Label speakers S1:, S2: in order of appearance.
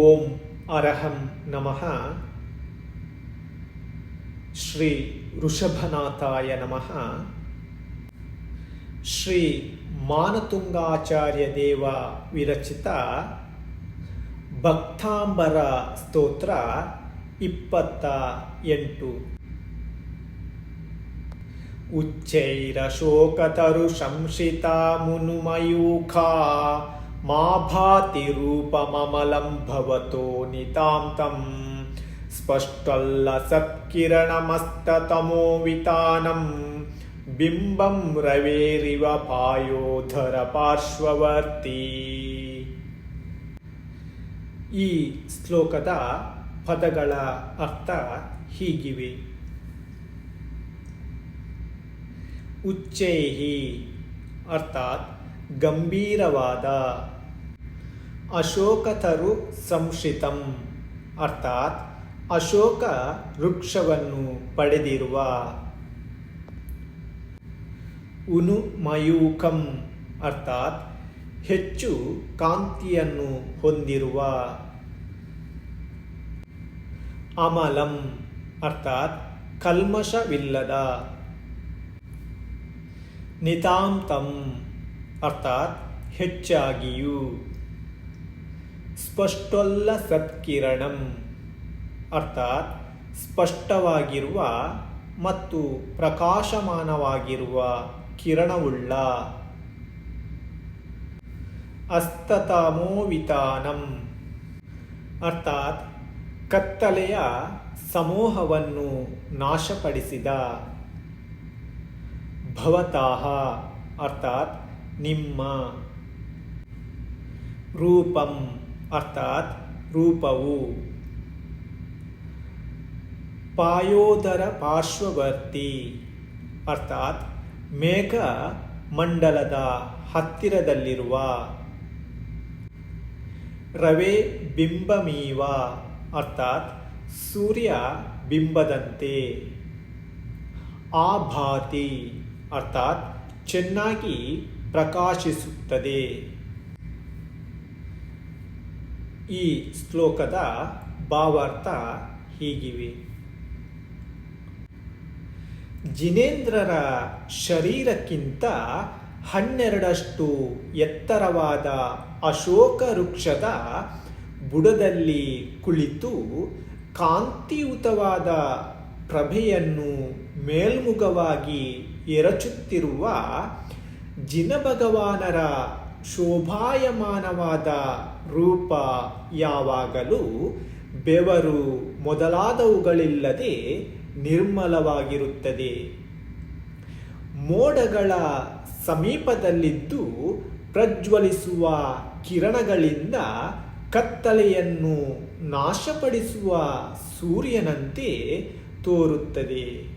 S1: ಓಂ ಅರಹಂ ನಮಃ ಶ್ರೀ ವೃಷಭನಾಥಾಯ ನಮಃ ಶ್ರೀ ಮಾನತುಂಗಾಚಾರ್ಯ ದೇವ ವಿರಚಿತ ಭಕ್ತಾಂಬರ ಸ್ತೋತ್ರ ಇಪ್ಪತ್ತ ಎಂಟು ಉಚ್ಚೈರಶೋಕತರು ಸಂಶಿತಾ ಮುನುಮಯೂಖಾ ಮಾ ಭಾತಿ ರೂಪಮಮಲಂ ಭವತೋ ನಿತಾಂತಂ. ಸ್ಪಷ್ಟಲ್ಲ ಸತ್ಕಿರಣಮಸ್ತತಮೋ ವಿತಾನಂ. ಬಿಂಬಂ ರವೇರಿವ ಪಾಯೋಧರ ಪಾರ್ಶ್ವವರ್ತಿ. ಈ ಶ್ಲೋಕದ ಪದಗಳ ಅರ್ಥ ಹೀಗಿವೆ. ಉಚ್ಚೈಹಿ, ಅರ್ಥಾತ್ ಗಂಭೀರವಾದ. ಅಶೋಕತರು ಸಂಶಿತಂ. ಅರ್ಥಾತ್, ಅಶೋಕ ವೃಕ್ಷವನ್ನು ಪಡೆದಿರುವ. ಉನುಮಯೂಕಂ ಅರ್ಥಾತ್, ಹೆಚ್ಚು ಕಾಂತಿಯನ್ನು ಹೊಂದಿರುವ. ಅಮಲಂ. ಅರ್ಥಾತ್, ಕಲ್ಮಶವಿಲ್ಲದ. ನಿತಾಂತಂ. ಅರ್ಥಾತ್ ಹೆಚ್ಚಾಗಿಯೂ. ಸ್ಪಷ್ಟೊಲ್ಲ ಸತ್ಕಿರಣಂ. ಅರ್ಥಾತ್ ಸ್ಪಷ್ಟವಾಗಿರುವ ಮತ್ತು ಪ್ರಕಾಶಮಾನವಾಗಿರುವ ಕಿರಣವುಳ್ಳ. ಅಸ್ತತಮೋವಿತಾನಂ. ಅರ್ಥಾತ್ ಕತ್ತಲೆಯ ಸಮೂಹವನ್ನು ನಾಶಪಡಿಸಿದ. ಭವತಾಹ. ಅರ್ಥಾತ್ ನಿಮ್ಮ ರೂಪಂ ಅರ್ಥಾತ್ ರೂಪವು. ಪಾಯೋದರ ಪಾರ್ಶ್ವವರ್ತಿ ಅರ್ಥಾತ್ ಮೇಘ ಮಂಡಲದ ಹತ್ತಿರದಲ್ಲಿರುವ. ರವೆ ಬಿಂಬಮೀವ ಅರ್ಥಾತ್ ಸೂರ್ಯ ಬಿಂಬದಂತೆ. ಆಭಾತಿ ಅರ್ಥಾತ್ ಚೆನ್ನಾಗಿ ಪ್ರಕಾಶಿಸುತ್ತದೆ. ಈ ಶ್ಲೋಕದ ಭಾವಾರ್ಥ ಹೀಗಿವೆ. ಜಿನೇಂದ್ರರ ಶರೀರಕ್ಕಿಂತ ಹನ್ನೆರಡಷ್ಟು ಎತ್ತರವಾದ ಅಶೋಕ ವೃಕ್ಷದ ಬುಡದಲ್ಲಿ ಕುಳಿತು ಕಾಂತಿಯುತವಾದ ಪ್ರಭೆಯನ್ನು ಮೇಲ್ಮುಖವಾಗಿ ಎರಚುತ್ತಿರುವ ಜಿನಭಗವಾನರ ಶೋಭಾಯಮಾನವಾದ ರೂಪ ಯಾವಾಗಲೂ ಬೆವರು ಮೊದಲಾದವುಗಳಿಲ್ಲದೆ ನಿರ್ಮಲವಾಗಿರುತ್ತದೆ. ಮೋಡಗಳ ಸಮೀಪದಲ್ಲಿದ್ದು ಪ್ರಜ್ವಲಿಸುವ ಕಿರಣಗಳಿಂದ ಕತ್ತಲೆಯನ್ನು ನಾಶಪಡಿಸುವ ಸೂರ್ಯನಂತೆ ತೋರುತ್ತದೆ.